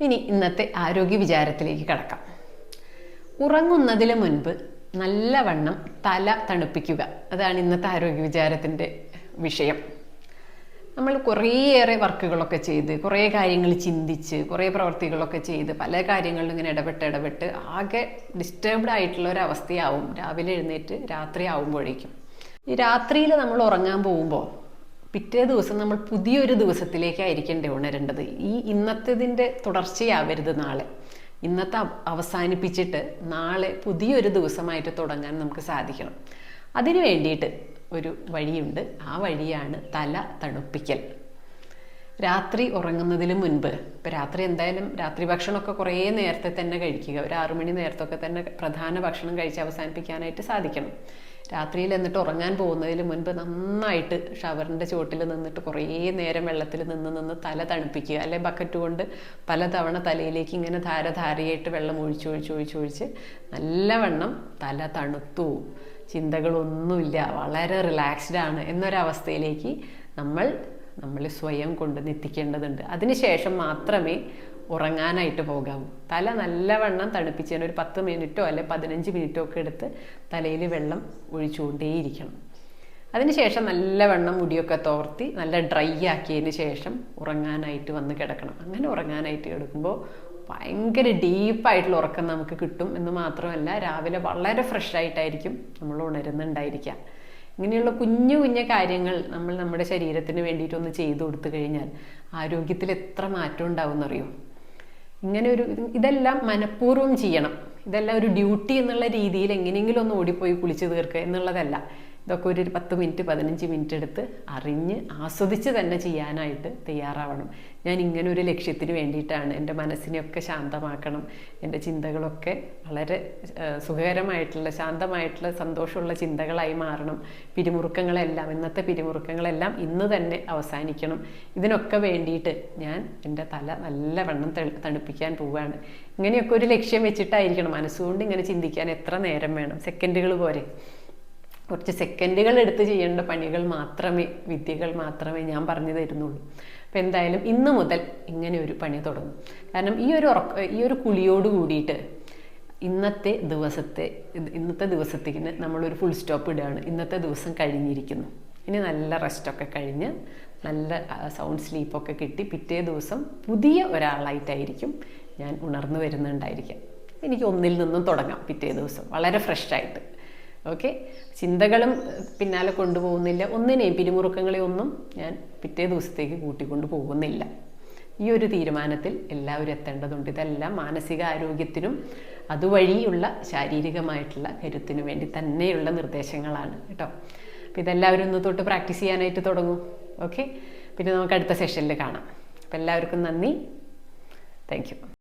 ഇനി ഇന്നത്തെ ആരോഗ്യ വിചാരത്തിലേക്ക് കടക്കാം. ഉറങ്ങുന്നതിന് മുൻപ് നല്ലവണ്ണം തല തണുപ്പിക്കുക. അതാണ് ഇന്നത്തെ ആരോഗ്യ വിചാരത്തിന്റെ വിഷയം. നമ്മൾ കുറേയേറെ വർക്കുകളൊക്കെ ചെയ്ത് കുറേ കാര്യങ്ങൾ ചിന്തിച്ച് കുറേ പ്രവർത്തികളൊക്കെ ചെയ്ത് പല കാര്യങ്ങളിലും ഇങ്ങനെ ഇടപെട്ട് ഇടപെട്ട് ആകെ ഡിസ്റ്റർബ്ഡ് ആയിട്ടുള്ള ഒരു അവസ്ഥയാവും. രാവിലെ എഴുന്നേറ്റ് രാത്രി ആവുമ്പോഴേക്കും. ഈ രാത്രിയിൽ നമ്മൾ ഉറങ്ങാൻ പോകുമ്പോൾ പിറ്റേ ദിവസം നമ്മൾ പുതിയൊരു ദിവസത്തിലേക്കായിരിക്കണ്ടേ ഉണരേണ്ടത്. ഈ ഇന്നത്തേതിന്റെ തുടർച്ചയാവരുത് നാളെ. ഇന്നത്തെ അവസാനിപ്പിച്ചിട്ട് നാളെ പുതിയൊരു ദിവസമായിട്ട് തുടങ്ങാൻ നമുക്ക് സാധിക്കണം. അതിനു വേണ്ടിയിട്ട് ഒരു വഴിയുണ്ട്. ആ വഴിയാണ് തല തണുപ്പിക്കൽ. രാത്രി ഉറങ്ങുന്നതിന് മുൻപ് ഇപ്പം രാത്രി എന്തായാലും രാത്രി ഭക്ഷണമൊക്കെ കുറേ നേരത്തെ തന്നെ കഴിക്കുക. ഒരു ആറുമണി നേരത്തൊക്കെ തന്നെ പ്രധാന ഭക്ഷണം കഴിച്ച് അവസാനിപ്പിക്കാനായിട്ട് സാധിക്കണം. രാത്രിയിൽ എന്നിട്ട് ഉറങ്ങാൻ പോകുന്നതിന് മുൻപ് നന്നായിട്ട് ഷവറിന്റെ ചുവട്ടിൽ നിന്നിട്ട് കുറേ നേരം വെള്ളത്തിൽ നിന്ന് നിന്ന് തല തണുപ്പിക്കുക. അല്ലെ ബക്കറ്റ് കൊണ്ട് പലതവണ തലയിലേക്ക് ഇങ്ങനെ ധാരധാരയായിട്ട് വെള്ളം ഒഴിച്ച് ഒഴിച്ച് ഒഴിച്ച് ഒഴിച്ച് നല്ലവണ്ണം തല തണുത്തു. ചിന്തകളൊന്നുമില്ല. വളരെ റിലാക്സ്ഡ് ആണ്. എന്നൊരവസ്ഥയിലേക്ക് നമ്മൾ നമ്മൾ സ്വയം കൊണ്ടുവന്ന് എത്തിക്കേണ്ടതുണ്ട് അതിനുശേഷം മാത്രമേ ഉറങ്ങാനായിട്ട് പോകാവൂ തല നല്ലവണ്ണം തണുപ്പിച്ചതിന് ഒരു പത്ത് മിനിറ്റോ അല്ലെ പതിനഞ്ച് മിനിറ്റോ ഒക്കെ എടുത്ത് തലയിൽ വെള്ളം ഒഴിച്ചുകൊണ്ടേയിരിക്കണം. അതിനുശേഷം നല്ലവണ്ണം മുടിയൊക്കെ തോർത്തി നല്ല ഡ്രൈ ആക്കിയതിന് ശേഷം ഉറങ്ങാനായിട്ട് വന്ന് കിടക്കണം. അങ്ങനെ ഉറങ്ങാനായിട്ട് കിടക്കുമ്പോൾ ഭയങ്കര ഡീപ്പായിട്ടുള്ള ഉറക്കം നമുക്ക് കിട്ടും എന്ന് മാത്രമല്ല രാവിലെ വളരെ ഫ്രഷ് ആയിട്ടായിരിക്കും നമ്മൾ ഉണരുന്നുണ്ടായിരിക്കുക. ഇങ്ങനെയുള്ള കുഞ്ഞു കുഞ്ഞു കാര്യങ്ങൾ നമ്മൾ നമ്മുടെ ശരീരത്തിന് വേണ്ടിയിട്ടൊന്ന് ചെയ്തു കൊടുത്തു കഴിഞ്ഞാൽ ആരോഗ്യത്തിൽ എത്ര മാറ്റം ഉണ്ടാവും എന്നറിയോ ഇങ്ങനെ ഒരു ഇതെല്ലാം മനഃപൂർവം ചെയ്യണം. ഇതെല്ലാം ഒരു ഡ്യൂട്ടി എന്നുള്ള രീതിയിൽ എങ്ങനെയെങ്കിലും ഒന്ന് ഓടിപ്പോയി കുളിച്ച് തീർക്കുക എന്നുള്ളതല്ല. ഇതൊക്കെ ഒരു പത്ത് മിനിറ്റ് പതിനഞ്ച് മിനിറ്റ് എടുത്ത് അറിഞ്ഞ് ആസ്വദിച്ച് തന്നെ ചെയ്യാനായിട്ട് തയ്യാറാവണം. ഞാൻ ഇങ്ങനെ ഒരു ലക്ഷ്യത്തിന് വേണ്ടിയിട്ടാണ് എന്റെ മനസ്സിനെയൊക്കെ ശാന്തമാക്കണം. എന്റെ ചിന്തകളൊക്കെ വളരെ സുഖകരമായിട്ടുള്ള ശാന്തമായിട്ടുള്ള സന്തോഷമുള്ള ചിന്തകളായി മാറണം. പിരിമുറുക്കങ്ങളെല്ലാം ഇന്നത്തെ പിരിമുറുക്കങ്ങളെല്ലാം ഇന്ന് തന്നെ അവസാനിക്കണം. ഇതിനൊക്കെ വേണ്ടിയിട്ട് ഞാൻ എന്റെ തല നല്ലവണ്ണം വണ്ണം തണുപ്പിക്കാൻ പോവുകയാണ് ഇങ്ങനെയൊക്കെ ഒരു ലക്ഷ്യം വെച്ചിട്ടായിരിക്കണം മനസ്സുകൊണ്ട് ഇങ്ങനെ ചിന്തിക്കാൻ എത്ര നേരം വേണം. സെക്കൻഡുകൾ പോരെ. കുറച്ച് സെക്കൻഡുകൾ എടുത്ത് ചെയ്യേണ്ട പണികൾ മാത്രമേ വിദ്യകൾ മാത്രമേ ഞാൻ പറഞ്ഞു തരുന്നുള്ളൂ. അപ്പം എന്തായാലും ഇന്ന് മുതൽ ഇങ്ങനെ ഒരു പണി തുടങ്ങും. കാരണം ഈ ഒരു ഉറക്ക ഈ ഒരു കുളിയോട് കൂടിയിട്ട് ഇന്നത്തെ ദിവസത്തെ ഇന്നത്തെ ദിവസത്തേക്ക് നമ്മളൊരു ഫുൾ സ്റ്റോപ്പ് ഇടുകയാണ്. ഇന്നത്തെ ദിവസം കഴിഞ്ഞിരിക്കുന്നു. ഇനി നല്ല റെസ്റ്റൊക്കെ കഴിഞ്ഞ് നല്ല സൗണ്ട് സ്ലീപ്പൊക്കെ കിട്ടി പിറ്റേ ദിവസം പുതിയ ഒരാളായിട്ടായിരിക്കും ഞാൻ ഉണർന്നു വരുന്നുണ്ടായിരിക്കാം എനിക്ക് ഒന്നിൽ നിന്നും തുടങ്ങാം പിറ്റേ ദിവസം. വളരെ ഫ്രഷായിട്ട് ഓക്കെ? ചിന്തകളും പിന്നാലെ കൊണ്ടുപോകുന്നില്ല. ഒന്നിനെയും പിരിമുറുക്കങ്ങളെ ഒന്നും ഞാൻ പിറ്റേ ദിവസത്തേക്ക് കൂട്ടിക്കൊണ്ട് പോകുന്നില്ല. ഈ ഒരു തീരുമാനത്തിൽ എല്ലാവരും എത്തേണ്ടതുണ്ട്. ഇതെല്ലാം മാനസിക ആരോഗ്യത്തിനും അതുവഴിയുള്ള ശാരീരികമായിട്ടുള്ള കരുത്തിനു വേണ്ടി തന്നെയുള്ള നിർദ്ദേശങ്ങളാണ് കേട്ടോ. അപ്പോൾ ഇതെല്ലാവരും ഒന്ന് തൊട്ട് പ്രാക്ടീസ് ചെയ്യാനായിട്ട് തുടങ്ങും. ഓക്കെ? പിന്നെ നമുക്ക് അടുത്ത സെഷനിൽ കാണാം. അപ്പോൾ എല്ലാവർക്കും നന്ദി. താങ്ക്